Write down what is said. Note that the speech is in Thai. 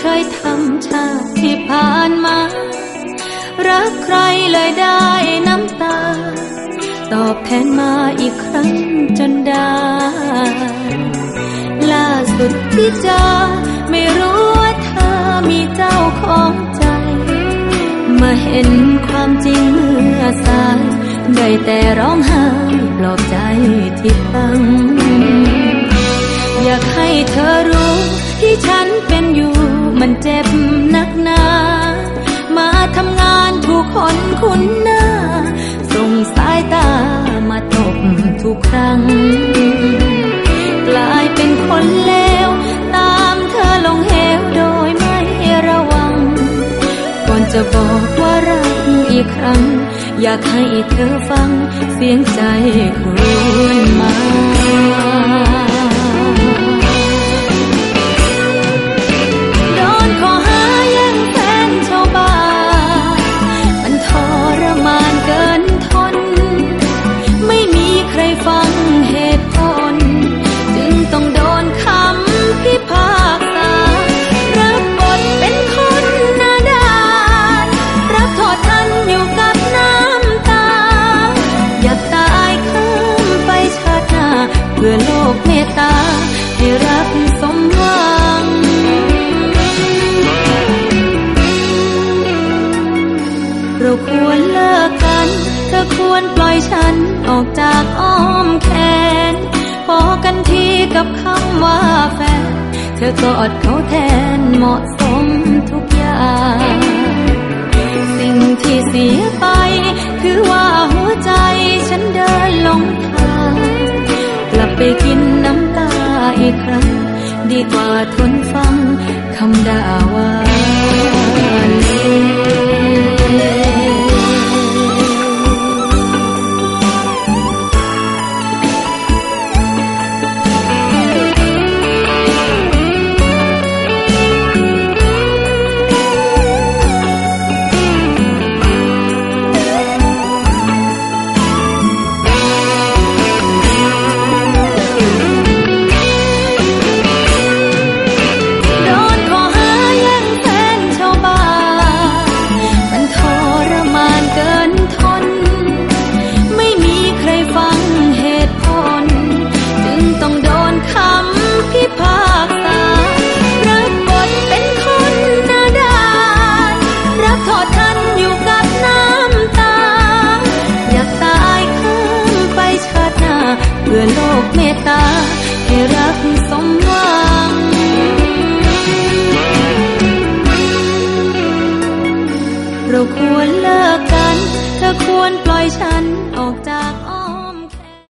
เคยทำชาติที่ผ่านมา รักใครเลยได้น้ำตา ตอบแทนมาอีกครั้งจนได้ ล่าสุดที่เจอไม่รู้ว่าเธอมีเจ้าของใจ มาเห็นความจริงเมื่อสาย ได้แต่ร้องไห้ปลอบใจที่ฟังอยาก ให้เธอรู้ที่ฉันเป็นอยู่มันเจ็บนักหนา มาทำงานถูกคนคุ้นหน้า ส่งสายตามาตบทุกครั้ง กลายเป็นคนเลวตามเธอลงเหวโดยไม่ระวัง ก่อนจะบอกว่ารักอีกครั้ง อยากให้เธอฟังเสียงใจครวญมา เมตตาให้รักสมหวังเราควรเลิกกันเธอควรปล่อยฉันออกจากอ้อมแขน พอกันทีกับคำว่าแฟน เธอกอดเขาแทนเหมาะสมทุกอย่างสิ่ง ครั้ง ดีกว่าทนฟังคำด่าว่า เราควรเลิกกัน เธอควรปล่อยฉันออกจาก